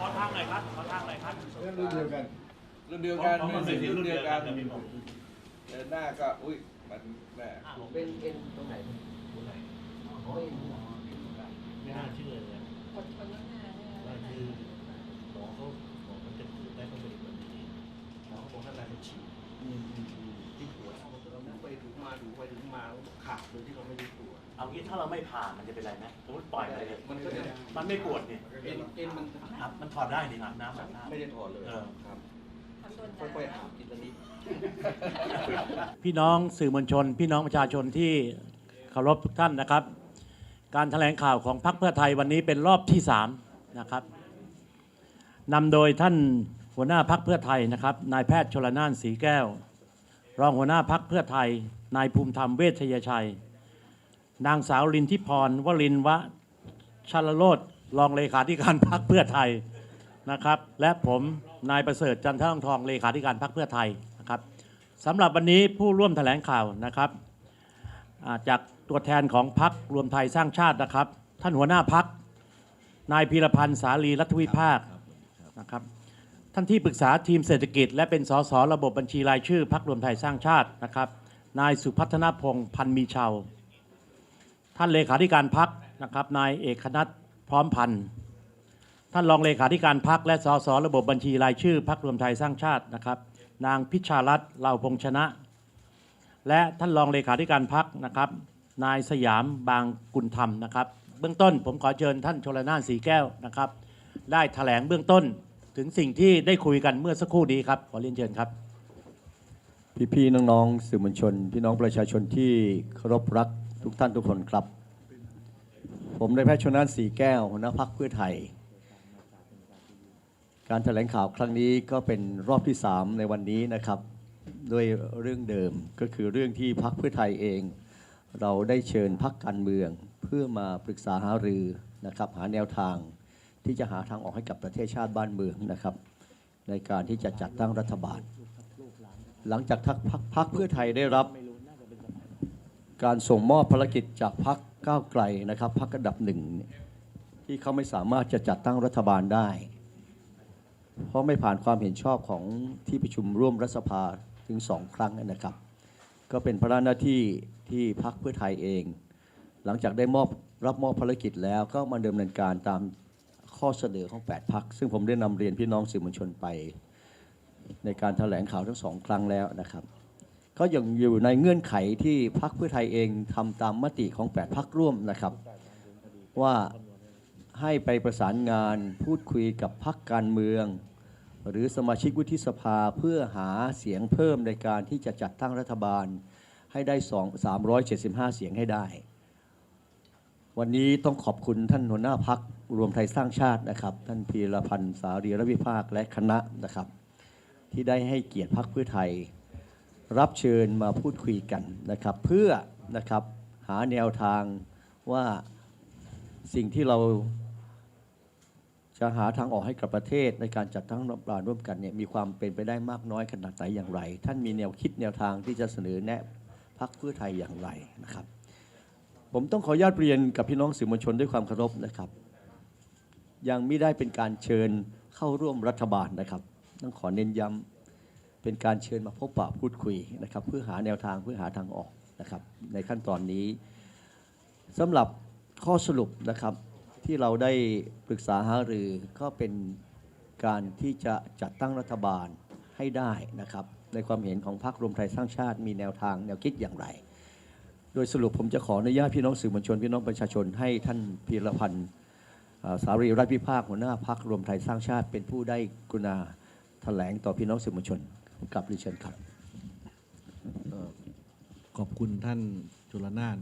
ขอทางหน่อยครับ ขอทางหน่อยครับรุ่นเดียวกันรุ่นเดียวกันผมรุ่นเป็นรุ่นเดียวกันรุ่นเดียวกันเดินหน้าก็อุ้ยมันแม่เป็นเอ็นตรงไหนอ๋อเอ็นไม่น่าเชื่อเลยคนคนข้างหน้าเนี่ยว่าคือหมอเขาหมอมันจะพูดได้ก็ไม่ได้แบบนี้หมอเขาบอกข้างในมันฉีดที่ปวด เราไปถึง มาถึงไปถึงมาขาดโดยที่เราไม่รู้ตัวเอางี้ถ้าเราไม่ผ่ามันจะเป็นไรไหมสมมติปล่อยไปเลยมันก็จะมันไม่ปวดเนี่ยเอ็นเอ็นมันครับมันถอดได้นี่อาบน้ำอาบน้ำไม่ได้ถอดเลยเออครับค่อยๆอาบทีละนิดพี่น้องสื่อมวลชน พี่น้องประชาชนที่เคารพทุกท่านนะครับ การแถลงข่าวของพรรคเพื่อไทยวันนี้เป็นรอบที่สามนะครับนำโดยท่านหัวหน้าพรรคเพื่อไทยนะครับ นายแพทย์ชลนานสีแก้ว รองหัวหน้าพรรคเพื่อไทย นายภูมิธรรมเวชยชัย นางสาวลินทิพรวลินวะชลโรดรองเลขาธิการพรรคเพื่อไทยนะครับ และผมนายประเสริฐจันทร์ทองทองเลขาธิการพรรคเพื่อไทยนะครับสำหรับวันนี้ผู้ร่วมแถลงข่าวนะครับจากตัวแทนของพรรครวมไทยสร้างชาตินะครับ ท่านหัวหน้าพรรคนายพีรพันธ์สาลีรัฐวิภาคนะครับ ท่านที่ปรึกษาทีมเศรษฐกิจ และเป็นสสระบบบัญชีรายชื่อพรรครวมไทยสร้างชาตินะครับ นายสุพัฒนพงศ์พันมีชาวท่านเลขาธิการพักนะครับ นายเอกนัทพร้อมพันธ์ท่านรองเลขาธิการพักและสสระบบบัญชีรายชื่อพักรวมไทยสร้างชาตินะครับ นางพิชารัตน์เหล่าพงชนะ และท่านรองเลขาธิการพักนะครับ นายสยามบางกุลธรรมนะครับ เบื้องต้นผมขอเชิญท่านชลนานสีแก้วนะครับ ได้แถลงเบื้องต้น ถึงสิ่งที่ได้คุยกันเมื่อสักครู่นี้ครับ ขอเรียนเชิญครับ พี่ๆน้องๆสื่อมวลชน พี่น้องประชาชนที่เคารพรักทุกท่านทุกคนครับ ผมนายแพทย์ชนน่านสีแก้วหัวหน้าพักเพื่อไทย การแถลงข่าวครั้งนี้ก็เป็นรอบที่ 3 ในวันนี้นะครับด้วยเรื่องเดิมก็คือเรื่องที่พักเพื่อไทยเอง เราได้เชิญพักการเมือง เพื่อมาปรึกษาหารือนะครับหาแนวทาง ที่จะหาทางออกให้กับประเทศชาติบ้านเมืองนะครับ ในการที่จะจัดตั้งรัฐบาล หลังจากทักพักพักเพื่อไทยได้รับ การส่งมอบภารกิจจากพักก้าวไกลนะครับพักอันดับหนึ่งที่เขาไม่สามารถจะจัดตั้งรัฐบาลได้ เพราะไม่ผ่านความเห็นชอบของที่ประชุมร่วมรัฐสภาถึงสองครั้งนะครับ ก็เป็นพระราชหน้าที่ที่พักเพื่อไทยเอง หลังจากได้มอบรับมอบภารกิจแล้วก็มาดำเนินการตาม ข้อเสนอของ 8 พัก ซึ่งผมได้นำเรียนพี่น้องสื่อมวลชนไป ในการแถลงข่าวทั้งสองครั้งแล้วนะครับ ก็ยังอยู่ในเงื่อนไขที่พรรคเพื่อไทยเองทำตามมติของ 8 พักร่วมนะครับ ว่าให้ไปประสานงานพูดคุยกับพรรคการเมือง หรือสมาชิกวุฒิสภาเพื่อหาเสียงเพิ่มในการที่จะจัดตั้งรัฐบาลให้ได้ 2 375 เสียงให้ได้ วันนี้ต้องขอบคุณท่านหัวหน้าพัก รวมไทยสร้างชาตินะครับ ท่านพีรพันธ์สารีรวิภาคและคณะนะครับ ที่ได้ให้เกียรติพรรคเพื่อไทย รับเชิญมาพูดคุยกันนะครับ เพื่อนะครับหาแนวทางว่าสิ่งที่เราจะหาทางออกให้กับประเทศในการจัดตั้งรัฐบาลร่วมกันเนี่ยมีความเป็นไปได้มากน้อยขนาดไหนอย่างไร ท่านมีแนวคิดแนวทางที่จะเสนอแนะพรรคเพื่อไทยอย่างไรนะครับ ผมต้องขออนุญาตเรียนกับพี่น้องสื่อมวลชนด้วยความเคารพนะครับ ยังไม่ได้เป็นการเชิญเข้าร่วมรัฐบาลนะครับ ต้องขอเน้นย้ำเป็นการเชิญมาพบปะพูดคุยนะครับ เพื่อหาแนวทางเพื่อหาทางออกนะครับ ในขั้นตอนนี้สำหรับข้อสรุปนะครับที่เราได้ปรึกษาหารือก็เป็นการที่จะจัดตั้งรัฐบาลให้ได้นะครับ ในความเห็นของพรรครวมไทยสร้างชาติมีแนวทางแนวคิดอย่างไร โดยสรุปผมจะขออนุญาตพี่น้องสื่อมวลชนพี่น้องประชาชนให้ท่านพีรพันธ์ สารีรัฐวิภาคหัวหน้าพักรวมไทยสร้างชาติเป็นผู้ได้กรุณาแถลงต่อพี่น้องสื่อมวลชนกลับเรียนเชิญครับ ขอบคุณท่านจุลนาน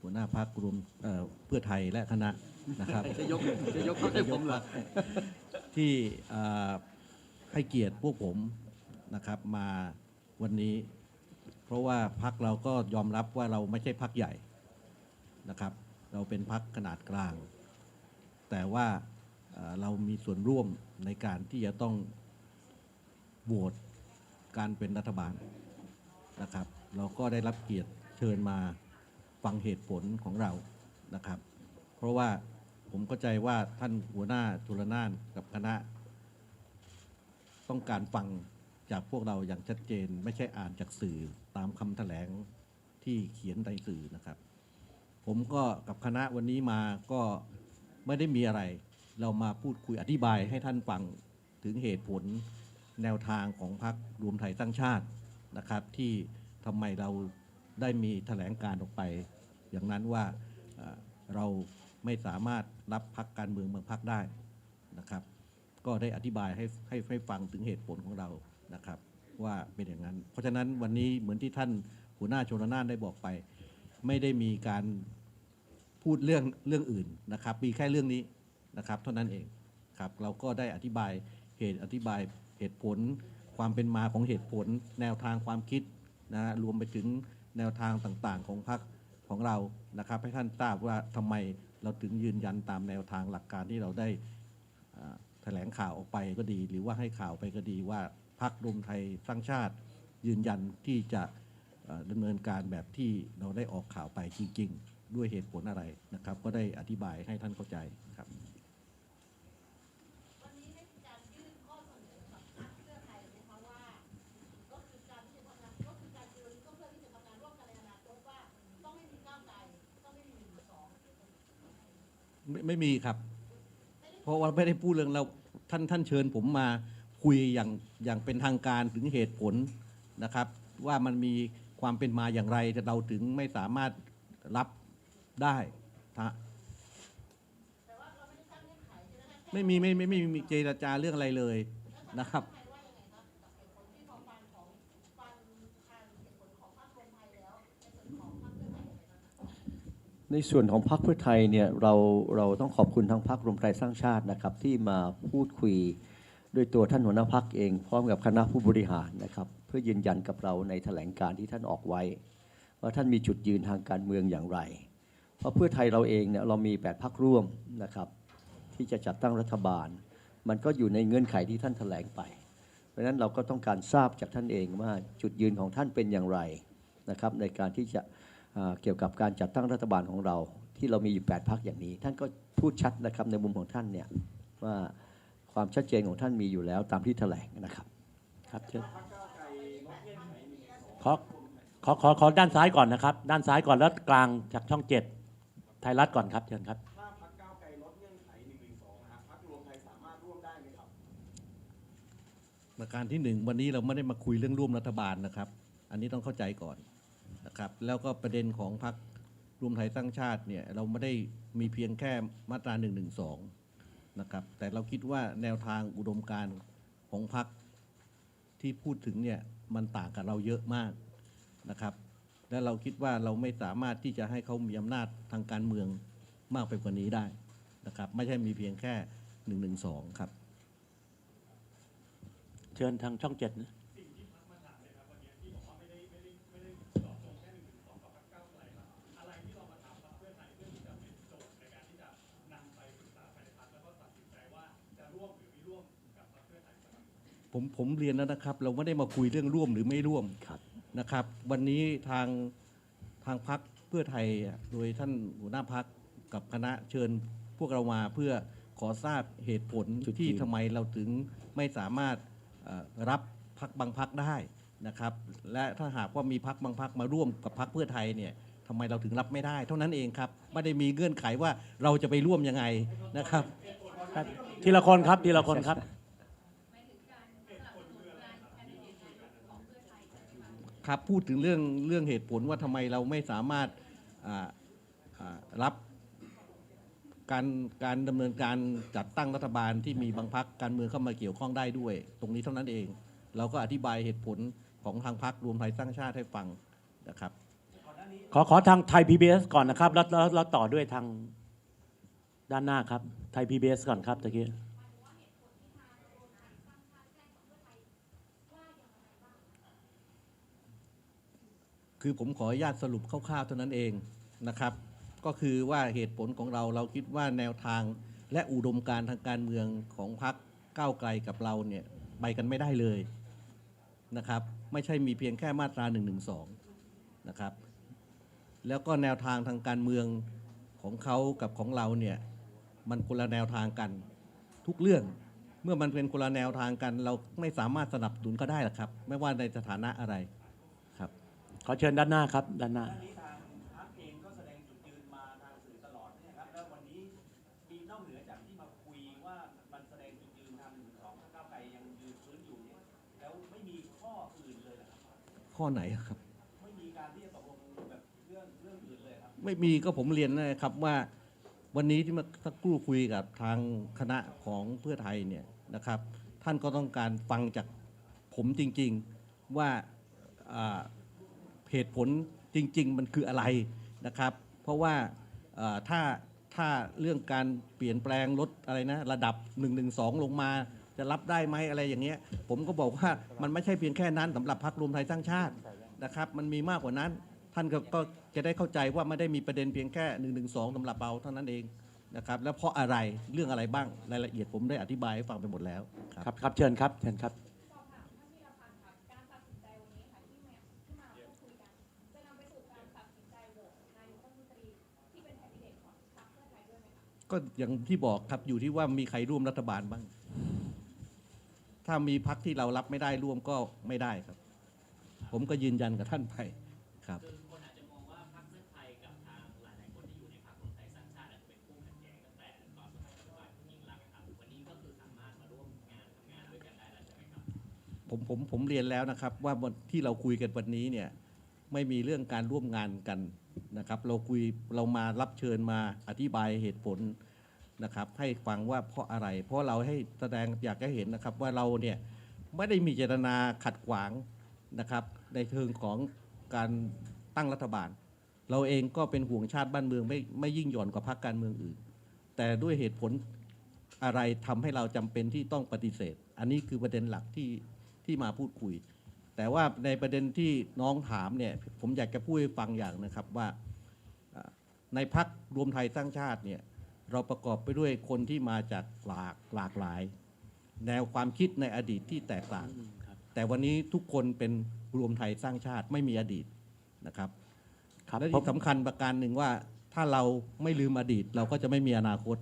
หัวหน้าพักรวมเอ่อเพื่อไทยและคณะนะครับจะยกจะยกให้ผมเหรอที่เอ่อให้เกียรติพวกผมนะครับมาวันนี้ เพราะว่าพักเราก็ยอมรับว่าเราไม่ใช่พักใหญ่นะครับ เราเป็นพักขนาดกลาง แต่ว่าเรามีส่วนร่วมในการที่จะต้องโหวตการเป็นรัฐบาลนะครับ เราก็ได้รับเกียรติเชิญมาฟังเหตุผลของเรานะครับ เพราะว่าผมเข้าใจว่าท่านหัวหน้าจุลนานกับคณะ ต้องการฟังจากพวกเราอย่างชัดเจน ไม่ใช่อ่านจากสื่อตามคำแถลงที่เขียนในสื่อนะครับ ผมก็กับคณะวันนี้มาก็ ไม่ได้มีอะไร เรามาพูดคุยอธิบายให้ท่านฟังถึงเหตุผลแนวทางของพรรครวมไทยสร้างชาตินะครับ ที่ทำไมเราได้มีแถลงการออกไป อย่างนั้นว่าเราไม่สามารถรับพักการเมืองบางพักได้นะครับ ก็ได้อธิบายให้ให้ให้ฟังถึงเหตุผลของเรานะครับ ว่าเป็นอย่างนั้น เพราะฉะนั้นวันนี้เหมือนที่ท่านหัวหน้าชนนานได้บอกไป ไม่ได้มีการ พูดเรื่องเรื่องอื่นนะครับ มีแค่เรื่องนี้นะครับ เท่านั้นเองครับ เราก็ได้อธิบายเหตุอธิบายเหตุผล ความเป็นมาของเหตุผล แนวทางความคิดนะรวมไปถึงแนวทางต่างๆ ของพรรคของเรานะครับ ให้ท่านทราบว่าทำไมเราถึงยืนยันตามแนวทางหลักการที่เราได้แถลงข่าวออกไปก็ดี หรือว่าให้ข่าวไปก็ดีว่าพักรวมไทยสร้างชาติยืนยันที่จะดำเนินการแบบที่เราได้ออกข่าวไปจริง ๆ ด้วยเหตุผลอะไรนะครับ ก็ได้อธิบายให้ท่านเข้าใจครับวันนี้ได้มีการยื่นข้อเสนอกับพรรคเพื่อไทยนะคะว่าก็คือการที่จะทำงานก็คือการเจรก็เพื่อที่จะทำงานร่วมกันในอนาคตว่าต้องไม่มีก้าวไกลต้องไม่มีหนึ่งสองไม่ไม่มีครับ เพราะว่าไม่ได้พูดเรื่องเราท่านท่านเชิญผมมาคุยอย่างอย่างเป็นทางการถึงเหตุผลนะครับ ว่ามันมีความเป็นมาอย่างไรแต่เราถึงไม่สามารถรับ ได้นะไม่มีไม่ไม่ไม่มีเจรจาเรื่องอะไรเลยนะครับในส่วนของพรรคเพื่อไทยยังไงบ้างคะในส่วนของพรรคเพื่อไทยเนี่ยเราเราต้องขอบคุณทั้งพรรครวมไทยสร้างชาตินะครับที่มาพูดคุยด้วยตัวท่านหัวหน้าพรรคเอง พร้อมกับคณะผู้บริหารนะครับ เพื่อยืนยันกับเราในแถลงการที่ท่านออกไว้ ว่าท่านมีจุดยืนทางการเมืองอย่างไร เพราะเพื่อไทยเราเองเนี่ยเรามีแปดพรรคร่วมนะครับ ที่จะจัดตั้งรัฐบาล มันก็อยู่ในเงื่อนไขที่ท่านแถลงไป เพราะนั้นเราก็ต้องการทราบจากท่านเองว่าจุดยืนของท่านเป็นอย่างไรนะครับในการที่จะเกี่ยวกับการจัดตั้งรัฐบาลของเรา ที่เรามีอยู่ 8พักอย่างนี้ ท่านก็พูดชัดนะครับในมุมของท่านเนี่ยว่าความชัดเจนของท่านมีอยู่แล้วตามที่แถลงนะครับครับเชิญขอขอขอขอด้านซ้ายก่อนนะครับ ด้านซ้ายก่อนแล้วกลางจากช่องเจ็ด ไทยรัฐก่อนครับเชิญครับ ถ้าพักก้าวไกลลดเงื่อนไขหนึ่งหนึ่งสองนะครับพักรวมไทยสามารถร่วมได้ไหมครับ ประการที่หนึ่งวันนี้เราไม่ได้มาคุยเรื่องร่วมรัฐบาลนะครับ อันนี้ต้องเข้าใจก่อนนะครับ แล้วก็ประเด็นของพรรครวมไทยสร้างชาติเนี่ยเราไม่ได้มีเพียงแค่มาตรา1นึนะครับแต่เราคิดว่าแนวทางอุดมการณ์ของพรรคที่พูดถึงเนี่ยมันต่างกับเราเยอะมากนะครับ และเราคิดว่าเราไม่สามารถที่จะให้เขามีอำนาจทางการเมืองมากไปกว่านี้ได้นะครับ ไม่ใช่มีเพียงแค่1นึครับ เชิญทางช่องเจ็ดนะผมผมเรียนแล้วนะครับ เราไม่ได้มาคุยเรื่องร่วมหรือไม่ร่วมครับ นะครับ วันนี้ทางทางพักเพื่อไทยอะโดยท่านหัวหน้าพักกับคณะเชิญพวกเรามาเพื่อขอทราบเหตุผลจุดยืนที่ทำไมเราถึงไม่สามารถเอ่อรับพักบางพักได้นะครับ และถ้าหากว่ามีพักบางพักมาร่วมกับพักเพื่อไทยเนี่ยทำไมเราถึงรับไม่ได้ เท่านั้นเองครับไม่ได้มีเงื่อนไขว่าเราจะไปร่วมยังไงนะครับครับทีละคนครับทีละคนครับ ครับพูดถึงเรื่องเรื่องเหตุผลว่าทำไมเราไม่สามารถอ่าอ่ารับการการดำเนินการจัดตั้งรัฐบาลที่มีบางพักการเมืองเข้ามาเกี่ยวข้องได้ด้วย ตรงนี้เท่านั้นเอง เราก็อธิบายเหตุผลของทางพักรวมไทยสร้างชาติให้ฟังนะครับ ขอขอทางไทย PBS ก่อนนะครับ แล้วแล้วแล้วต่อด้วยทางด้านหน้าครับไทย PBS ก่อนครับตะกี้ คือผมขออนุญาตสรุปคร่าวๆเท่านั้นเองนะครับ ก็คือว่าเหตุผลของเราเราคิดว่าแนวทางและอุดมการทางการเมืองของพรรคก้าวไกลกับเราเนี่ยไปกันไม่ได้เลยนะครับ ไม่ใช่มีเพียงแค่มาตรา1นึนะครับ แล้วก็แนวทางทางการเมืองของเขากับของเราเนี่ยมันคนละแนวทางกัน ทุกเรื่องเมื่อมันเป็นคนละแนวทางกัน เราไม่สามารถสนับสนุนก็ได้หรอกครับ ไม่ว่าในสถานะอะไร ขอเชิญด้านหน้าครับ ด้านหน้านี้ทางพักเองก็แสดงจุดยืนมาทางสื่อตลอดเนี่ยครับแล้ววันนี้มีนอกเหนือจากที่มาคุยว่ามันแสดงจุดยืนทางหนึ่งสองก้าวไกลยังยืนพื้นอยู่เนี่ยแล้วไม่มีข้ออื่นเลยเหรอครับข้อไหนครับไม่มีการที่จะตกลงแบบเรื่องเรื่องอื่นเลยครับ ไม่มีก็ผมเรียนนะครับว่าวันนี้ที่มาสักครู่คุยกับทางคณะของเพื่อไทยเนี่ยนะครับ ท่านก็ต้องการฟังจากผมจริง ๆว่าอ่า เหตุผลจริง ๆ มันคืออะไรนะครับ เพราะว่าถ้าถ้าเรื่องการเปลี่ยนแปลงลดอะไรนะระดับ1นึลงมาจะรับได้ไหมอะไรอย่างเงี้ย ผมก็บอกว่ามันไม่ใช่เพียงแค่นั้นสำหรับพรรครวมไทยสร้างชาตินะครับ มันมีมากกว่านั้น ท่านก็จะได้เข้าใจว่าไม่ได้มีประเด็นเพียงแค่1นึสำหรับเราเท่านั้นเองนะครับ แล้วเพราะอะไรเรื่องอะไรบ้างรายละเอียดผมได้อธิบายให้ฟังไปหมดแล้วครับครับครับเชิญครับเชิญครับ ก็อย่างที่บอกครับอยู่ที่ว่ามีใครร่วมรัฐบาลบ้าง ถ้ามีพักที่เรารับไม่ได้ร่วมก็ไม่ได้ครับ ผมก็ยืนยันกับท่านไปครับ คนอาจจะมองว่าพรรคเพื่อไทยกับทางหลายๆคนที่อยู่ในพรรครวมไทยสร้างชาติอาจจะเป็นคู่ขัดแย้งตั้งแต่ตอนสมัยรัฐบาลคุณยิ่งรักษณ์ครับวันนี้ก็คือสามารถมาร่วมงานทำงานด้วยกันได้แล้วใช่ไหมครับผมผมผมเรียนแล้วนะครับ ว่าวันที่เราคุยกันวันนี้เนี่ย ไม่มีเรื่องการร่วมงานกัน นะครับ เราคุยเรามารับเชิญมาอธิบายเหตุผลนะครับ ให้ฟังว่าเพราะอะไร เพราะเราให้แสดงอยากให้เห็นนะครับว่าเราเนี่ยไม่ได้มีเจตนาขัดขวางนะครับ ในเชิงของการตั้งรัฐบาล เราเองก็เป็นห่วงชาติบ้านเมืองไม่ไม่ยิ่งหย่อนกว่าพรรคการเมืองอื่น แต่ด้วยเหตุผลอะไรทำให้เราจำเป็นที่ต้องปฏิเสธ อันนี้คือประเด็นหลักที่ที่มาพูดคุย แต่ว่าในประเด็นที่น้องถามเนี่ยผมอยากจะพูดให้ฟังอย่างนะครับว่าอ่าในพักรวมไทยสร้างชาติเนี่ยเราประกอบไปด้วยคนที่มาจากหลากหลากหลาย แนวความคิดในอดีตที่แตกต่าง แต่วันนี้ทุกคนเป็นรวมไทยสร้างชาติไม่มีอดีตนะครับครับและผมที่สำคัญประการหนึ่งว่าถ้าเราไม่ลืมอดีตเราก็จะไม่มีอนาคต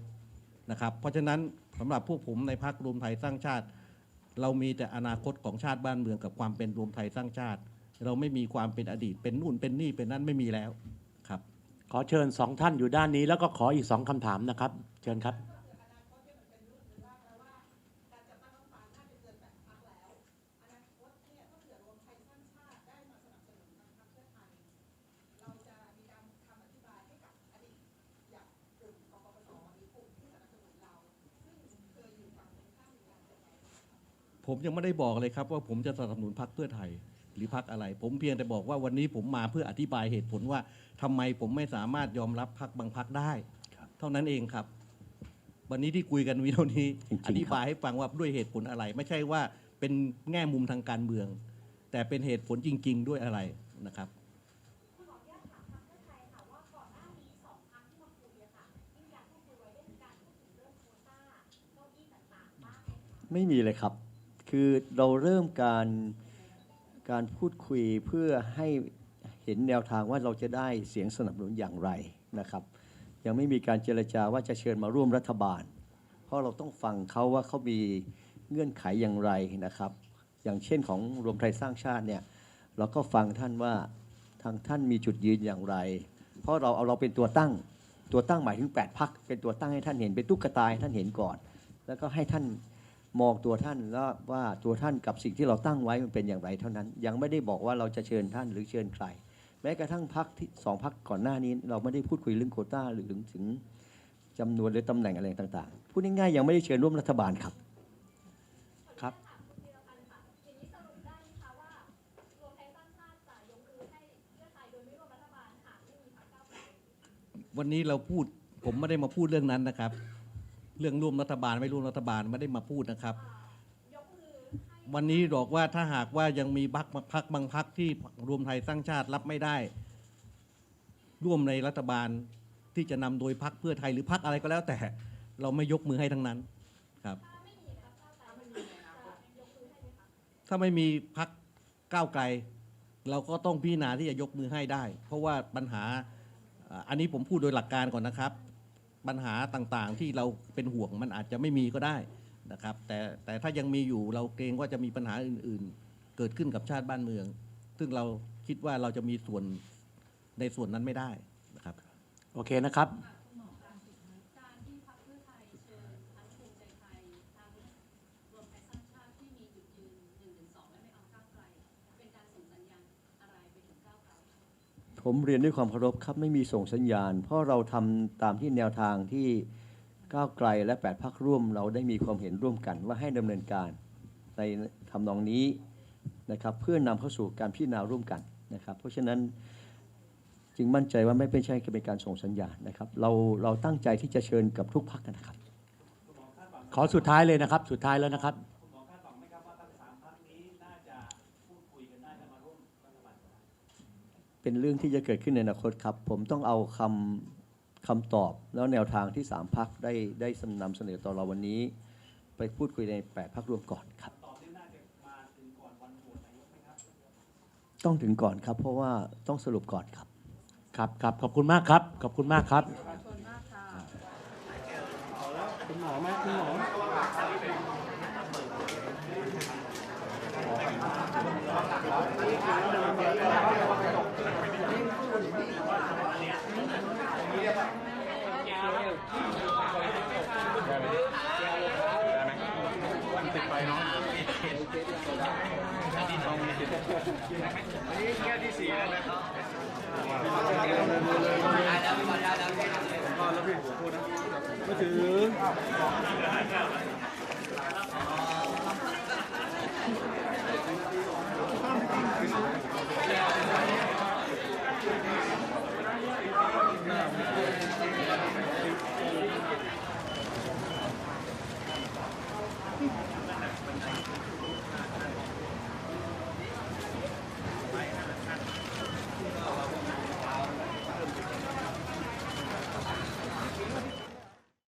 นะครับ เพราะฉะนั้นสำหรับพวกผมในพักรวมไทยสร้างชาติ เรามีแต่อนาคตของชาติบ้านเมืองกับความเป็นรวมไทยสร้างชาติ เราไม่มีความเป็นอดีตเป็นนู่นเป็นนี่เป็นนั่นไม่มีแล้วครับ ขอเชิญสองท่านอยู่ด้านนี้แล้วก็ขออีกสองคำถามนะครับ เชิญครับ การจัดตั้งรัฐบาลน่าจะเกินแปดพักแล้ว อนาคตเนี่ยถ้าเผื่อรวมไทยสร้างชาติได้มาสนับสนุนทางพรรคเพื่อไทย เราจะมีการคำอธิบายให้กับอดีตอย่างกลุ่มกปปสหรือกลุ่มที่สนับสนุนเรา ซึ่งเคยอยู่ฝั่งตรงข้ามในการจัดตั้ง ผมยังไม่ได้บอกเลยครับว่าผมจะสนับสนุนพรรคเพื่อไทย หรือพรรคอะไร ผมเพียงแต่บอกว่าวันนี้ผมมาเพื่ออธิบายเหตุผลว่าทำไมผมไม่สามารถยอมรับพรรคบางพรรคได้ เท่านั้นเองครับ วันนี้ที่คุยกันวิดีโอนี้จริงๆครับอธิบายให้ฟังว่าด้วยเหตุผลอะไร ไม่ใช่ว่าเป็นแง่มุมทางการเมือง แต่เป็นเหตุผลจริง ๆ ด้วยอะไรนะครับคุณขออนุญาตถามพรรคเพื่อไทยค่ะว่าก่อนหน้านี้สองพรรคที่มาคุยอะค่ะที่มีการพูดคุยไว้ได้มีการพูดถึงเรื่องโควต้าเก้าอี้ต่างๆบ้างไหมคะไม่มีเลยครับ คือเราเริ่มการการพูดคุยเพื่อให้เห็นแนวทางว่าเราจะได้เสียงสนับสนุนอย่างไรนะครับ ยังไม่มีการเจรจาว่าจะเชิญมาร่วมรัฐบาล เพราะเราต้องฟังเขาว่าเขามีเงื่อนไขอย่างไรนะครับ อย่างเช่นของรวมไทยสร้างชาติเนี่ยเราก็ฟังท่านว่าทางท่านมีจุดยืนอย่างไร เพราะเราเอาเราเป็นตัวตั้งตัวตั้งหมายถึง8พักเป็นตัวตั้งให้ท่านเห็นเป็นตุ๊กตาให้ท่านเห็นก่อน แล้วก็ให้ท่าน มองตัวท่านแล้วว่าตัวท่านกับสิ่งที่เราตั้งไว้มันเป็นอย่างไรเท่านั้น ยังไม่ได้บอกว่าเราจะเชิญท่านหรือเชิญใคร แม้กระทั่งพักที่สองพักก่อนหน้านี้ เราไม่ได้พูดคุยเรื่องโคต้าหรือถึงจำนวนหรือตำแหน่งอะไรต่างๆพูดง่ายๆยังไม่ได้เชิญร่วมรัฐบาลครับครับวันนี้เราพูดผมไม่ได้มาพูดเรื่องนั้นนะครับ เรื่องร่วมรัฐบาลไม่ร่วมรัฐบาลไม่ได้มาพูดนะครับ วันนี้บอกว่าถ้าหากว่ายังมีพักพักบางพักที่รวมไทยสร้างชาติรับไม่ได้ ร่วมในรัฐบาลที่จะนำโดยพักเพื่อไทยหรือพักอะไรก็แล้วแต่เราไม่ยกมือให้ทั้งนั้นครับ ถ้าไม่มีพักก้าวไกล เราก็ต้องพิจารณาที่จะยกมือให้ได้ เพราะว่าปัญหาอันนี้ผมพูดโดยหลักการก่อนนะครับ ปัญหาต่างๆ ที่เราเป็นห่วงมันอาจจะไม่มีก็ได้นะครับ แต่แต่ถ้ายังมีอยู่เราเกรงว่าจะมีปัญหาอื่นๆ เกิดขึ้นกับชาติบ้านเมือง ซึ่งเราคิดว่าเราจะมีส่วนในส่วนนั้นไม่ได้นะครับ โอเคนะครับ ผมเรียนด้วยความเคารพครับไม่มีส่งสัญญาณ เพราะเราทำตามที่แนวทางที่ก้าวไกลและ8พักร่วม เราได้มีความเห็นร่วมกันว่าให้ดำเนินการในทำนองนี้นะครับเพื่อนำเข้าสู่การพิจารณาร่วมกันนะครับ เพราะฉะนั้นจึงมั่นใจว่าไม่เป็นใช่เป็นการส่งสัญญาณนะครับ เราเราตั้งใจที่จะเชิญกับทุกพักนะครับ ขอสุดท้ายเลยนะครับ สุดท้ายแล้วนะครับ เป็นเรื่องที่จะเกิดขึ้นในอนาคตครับ ผมต้องเอาคำคำตอบแล้วแนวทางที่ 3พักได้ได้สนำเสนอต่อเราวันนี้ ไปพูดคุยใน8พักรวมก่อนครับ ต้องถึงก่อนครับ เพราะว่าต้องสรุปก่อนครับ ครับครับขอบคุณมากครับ ขอบคุณมากครับคุณหมอมาคุณหมอสวัสดีครับ นี่เที่ยที่สี่แล้วนะครับได้แล้วพี่บอลได้แล้วได้แล้วพี่ผมพูดนะมาถือ